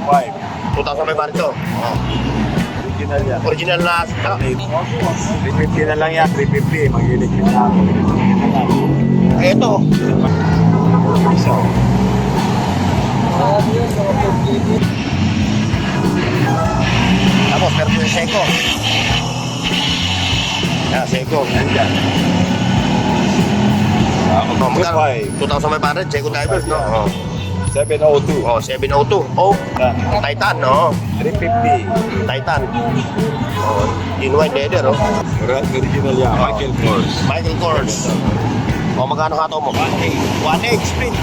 5. 2,500 to. Oh. Original yan. Original na ah, 350 na lang yan, 350. Mag-electric na ako. Ito. Isa. Tapos meron yung Seiko. Yan, Seiko. Nandyan. Oh, magkano? 2,500. 2,500, Seiko divers, no? Oh. 702. Oh, 702. Oh, Yan. Titan, no? 350. Titan. Oh, in white leather, oh. Original yan. Michael Kors. Michael Kors. Oh, magkano ka to mo? 1.8. 1.8, split.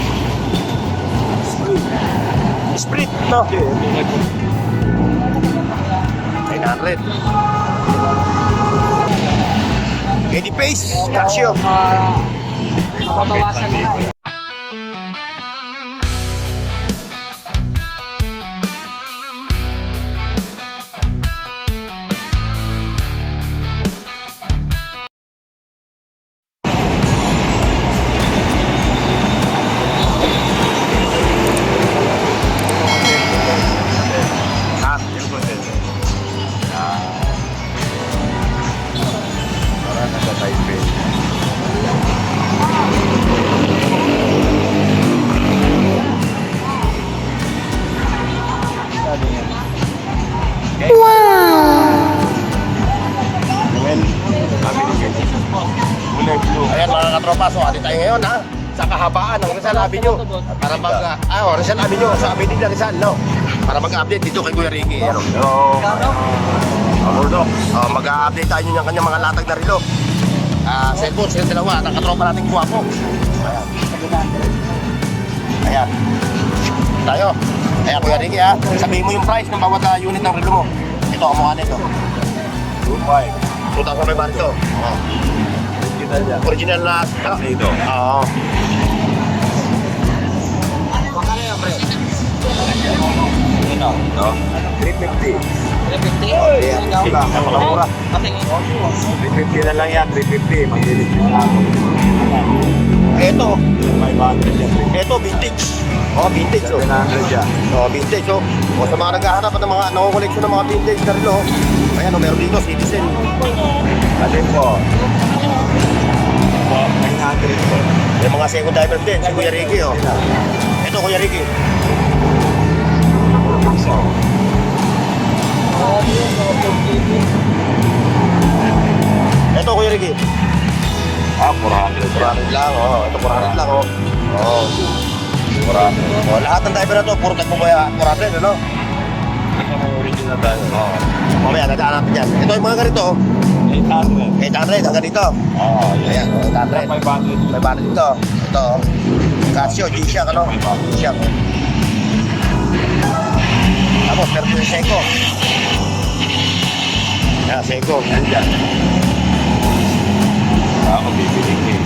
Split, no? 900. Eddie Pace, Casio. Mabawasan na kahabaan ng Rizal Avenue. Para mag, ah, oh, Rizal Avenue, sa Avenida Rizal, no? Para mag-update dito kay Kuya Ricky. Ano? Hello. Amordok. Oh, mag-update tayo ng kanyang mga latag na relo. Ah, cellphone, sila dalawa, ang katropa nating guwapo. Ayan. Ayan. Tayo. Ayan, Kuya Ricky ha. Sabihin mo yung price ng bawat ah, unit ng relo mo. Ito, ang mukha nito. 2.5. 2,500 to. Oh. Original yan. Original na... Ah, Dito. Oo. Ito. Ito. 350. 350? Ayan. Napakamura. Kasi 350 na lang yan. 350. Mag-electric na ako. Ito. 500 yan. Ito, vintage. Oh, vintage oh. 700 yan. Oh, vintage oh. O sa mga naghahanap ng mga nakokoleksyon ng mga vintage na relo. Ayan, oh, meron dito, Citizen. Alin po? 900 po. Yung mga second diver din, si Kuya Ricky oh. Ito, Kuya Ricky. Isa. Ito, Kuya Ricky. Ah, 400 yan. 400 lang, oh. Ito, 400 lang, oh. Oh. 400. oh lahat ng diver na to, puro tagpo kaya 400, ano? Ito may original tayo. Oh. Mamaya, dadaan natin yan. Ito yung mga ganito, oh. 800. 800 hanggang dito. Oo, Ayan, oh, 800. 500. May bala dito. Ito, oh. Casio, G-Shock, ano? G-Shock. Meron yung Seiko. Yan. Nandyan. Ako bibili ko eh.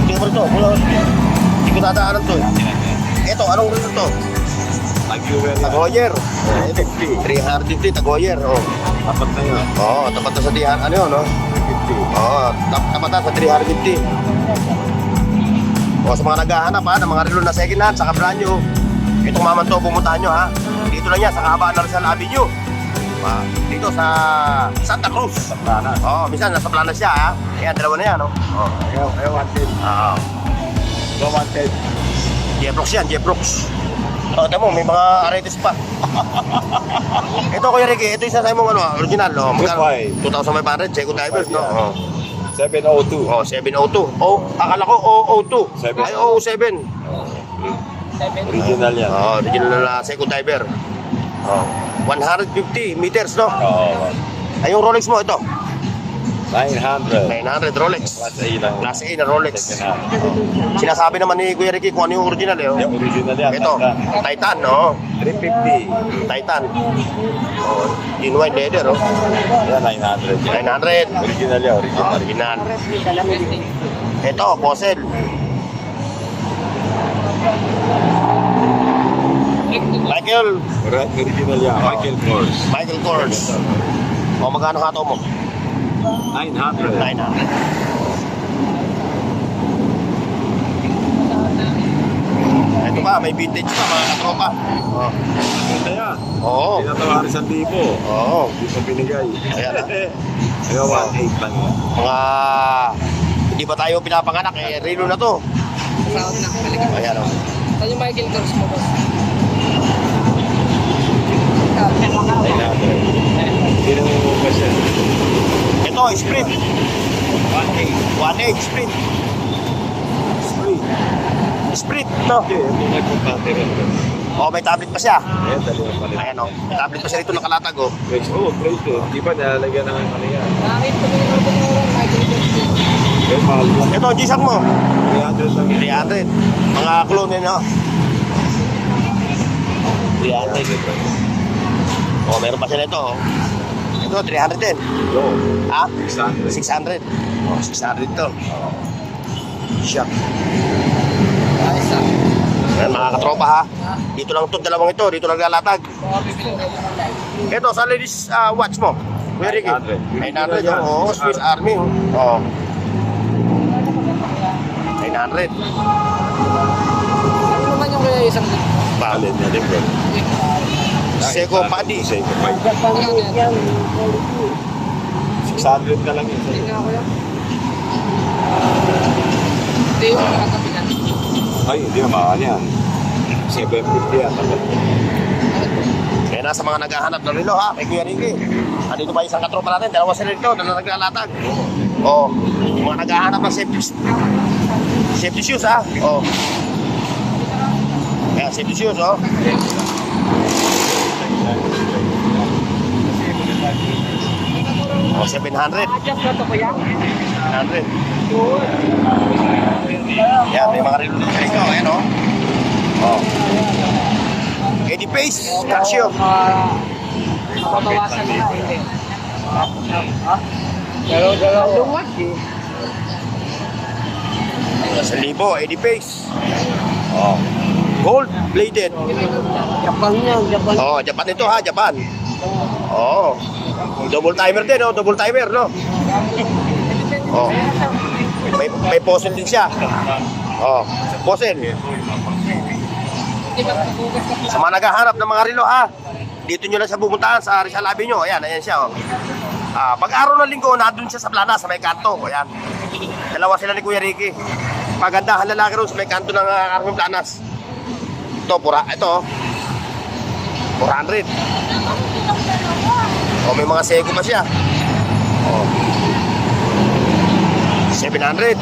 Hindi ko to. Mula, hindi ko dadaanan to. Ito, anong rin to? Yan. Tagoyer. 50. 350, Tagoyer. Oh. Tapat na yun. Oo, oh, tapat na sa 300, ano yun, no? 50. Oo, oh, tap tapat na sa 350. O, sa mga naghahanap ha, ng mga relo na second hand, saka brand new, itong maman to, pumuntahan nyo ha. Dito lang yan, sa kahabaan ng Rizal Avenue. Ah, dito sa Santa Cruz. Sa planas. Oo, oh, minsan nasa planas siya ha. Ayan, dalawa na yan, no? Oo. Ayaw, ayaw wanted. Ah, Go wanted. Jebrox yan, Jebrox. Oh, tamo, may mga aretes pa. ito, Kuya Ricky, ito yung sasay mong ano, original, no? Goodbye. 2,500, Seiko Divers, no? Oo. 702. Oh, 702. Oh, akala ko 002. Seven. Ay, 007. Original yan. Oh, original na second diver. Oh. 150 meters, no? Oo. Ay, yung Rolex mo, ito. 900. 900 Rolex. Class A lang. Class A na Rolex. Sinasabi naman ni Kuya Ricky kung ano yung original, eh. oh. Yung original yan. Ito, Titan. Titan, no? 350. Titan. Oh, in white leather, oh. Yan, 900 yan. 900. Original yan, original. Original. Ito, Fossil. Michael. Original yan. Michael Kors. Michael Kors. O, magkano ka mo? 900. 900. ito pa, may vintage pa mga katropa. Oh. Ganda yan. Oo. Tinatawarin sa libo. Oo. Hindi pa binigay. Ayan, ah. Kaya 1.8 lang yan. Mga hindi pa tayo pinapanganak eh relo na to. Sound na. Ayan oh. Saan yung Michael Kors mo, boss? Ay natin. Hindi na mo kasi. Ito, sprint. 1.8. 1.8 sprint. Spray. Sprint to. Hindi. Oh, may tablet pa siya. Ayan. Ayan oh. May tablet pa siya dito nakalatag oh. Oh, great eh. Di ba nilalagyan ng ano yan? Bakit pa Kaya mahal mo. Ito, G-Shock mo. 300 lang yan. 300. Mga clone yun oh. 300. Oh, meron pa siya nito oh. Ito, 300 din. Yo, Ha? 600. 600. Oh, 600 to. Shock. Ayos ah. Ayan, mga katropa ha. Dito lang itong dalawang ito. Dito lang lalatag. Lang. Ito, sa ladies uh, watch mo. Kuya Ricky. 900. 900. Oo, oh, Swiss Army. oh. Oo. 900. Ano naman yung kaya isang dito? Alin na din, bro. Seiko Padi. Seiko Padi. Ano yan? 600 na lang yun. Hindi nga ako yan. Hindi yung na. Ay, hindi na mahal yan. 750 yan. Kaya nasa mga naghahanap ng relo ha, kay Kuya Ricky. Andito pa isang katropa natin, dalawa sila dito, dalawa naglalatag. Oo. Oh, mga naghahanap ng safety, safety shoes. Oo. Oh. Kaya safety shoes oh. Oh, 700. Adjust na to kuya? 100. Yan, may mga relo dito dito. Ayan oh. Oh. Eddie Pace, Casio. Mabawasan na? Dalaw-dalaw. Lumat eh. Sa libo, Eddie Pace. Oh. Gold plated. Japan yan, Japan. Oh, Japan ito ha, Japan. Oh. Double timer din, oh, double timer, no? Oh. May may puzzle din siya. Oh, ka Sa mga naghahanap ng mga relo ha, dito nyo lang siya pupuntahan sa Rizal Avenue. Ayan, ayan siya. Oh. Ah, pag araw ng linggo, nandun siya sa plana, sa may kanto. Ayan. Dalawa sila ni Kuya Ricky. Pagandahan lalaki rin sa may kanto ng uh, Planas. Ito, pura, ito. oh. 400. Oh, may mga seko pa siya. Oh. 700.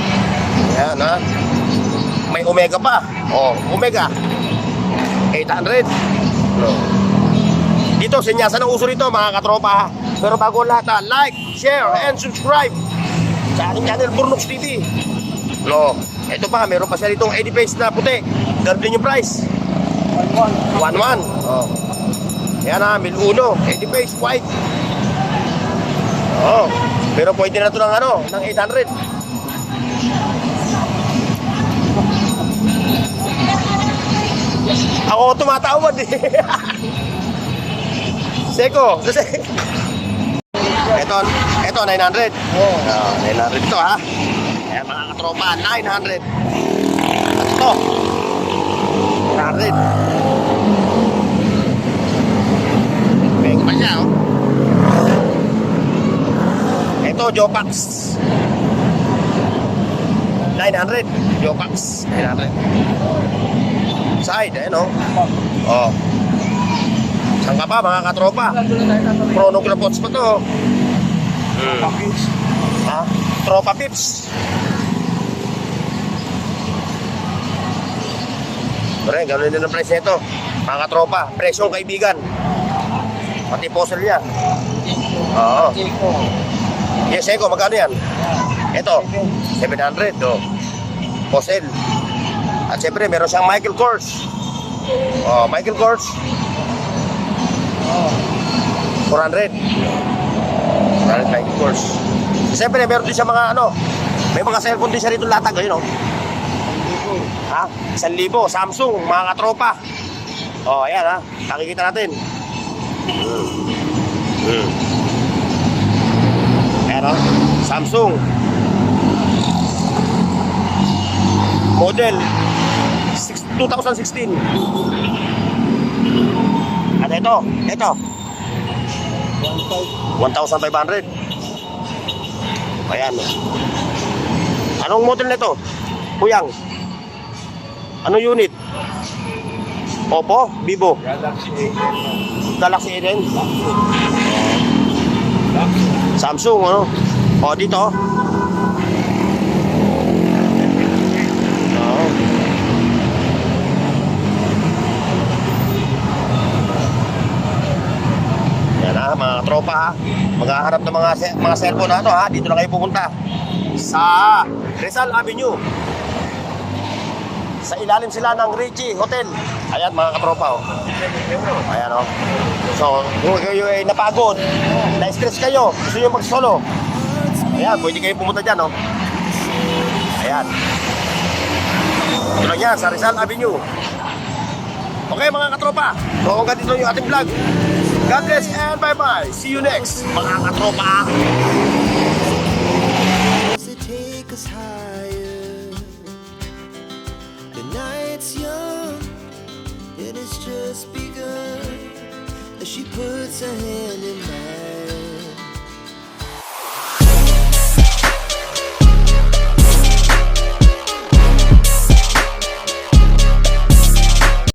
Ayan, ha. May Omega pa. Oh, Omega. 800. No. Dito, sinyasan ng uso rito mga katropa. Pero bago ang lahat, ha, like, share, and subscribe sa ating channel, Burnox TV. No. Ito pa, meron pa siya ditong 80 face na puti. Din yung price. 1-1. Oh. Yan ha, 1001. 80 face, white. Oh. Pero pwede na ito ng ano, ng 800. Ako tumatawad eh. Seko, ito, ito 900. Oh, 900 ito ha. Ayan mga katropa, 900. At ito, 900. Pwede pa siya oh. Ito, Jopax. 900. Jopax, 900. Side, ayan oh. Oh. Saan ka ba mga katropa? Chronographots pa to. Hmm. Ha? Tropa Pips. Pre, gano'n din ang price nito. Mga katropa, presyong kaibigan. Pati puzzle niya. Oo. Yes, Eko, magkano yan? Ito, 700. Oh. Puzzle. At syempre, meron siyang Michael Kors. Oh, Michael Kors. 400. 400 Michael Kors. Siyempre, meron din siya mga ano, may mga cellphone din siya rito latag, ayun oh. Ha? 1,000, Samsung, mga katropa. Oh, ayan ha. Nakikita natin. Hmm. Ayan. Samsung. Model 16 2016. At ito, ito. 1,500. Ayan. Anong model nito? Kuyang. Anong unit? Oppo, Vivo, Galaxy A10. Galaxy A din. Samsung, ano? O, dito. Oo. Yan ha, mga tropa ha. Maghaharap ng mga, mga cellphone na ito ha. Dito na kayo pupunta. Sa Rizal Avenue. Sa ilalim sila ng Richie Hotel. Ayan mga katropa oh. Ayan oh. So, kung kayo ay napagod, na-stress kayo, gusto nyo mag-solo. Ayan, pwede kayo pumunta dyan oh. Ayan. Ito lang yan, sa Rizal Avenue. Okay mga katropa, so hanggang dito yung ating vlog. God bless and bye-bye. See you next, mga katropa.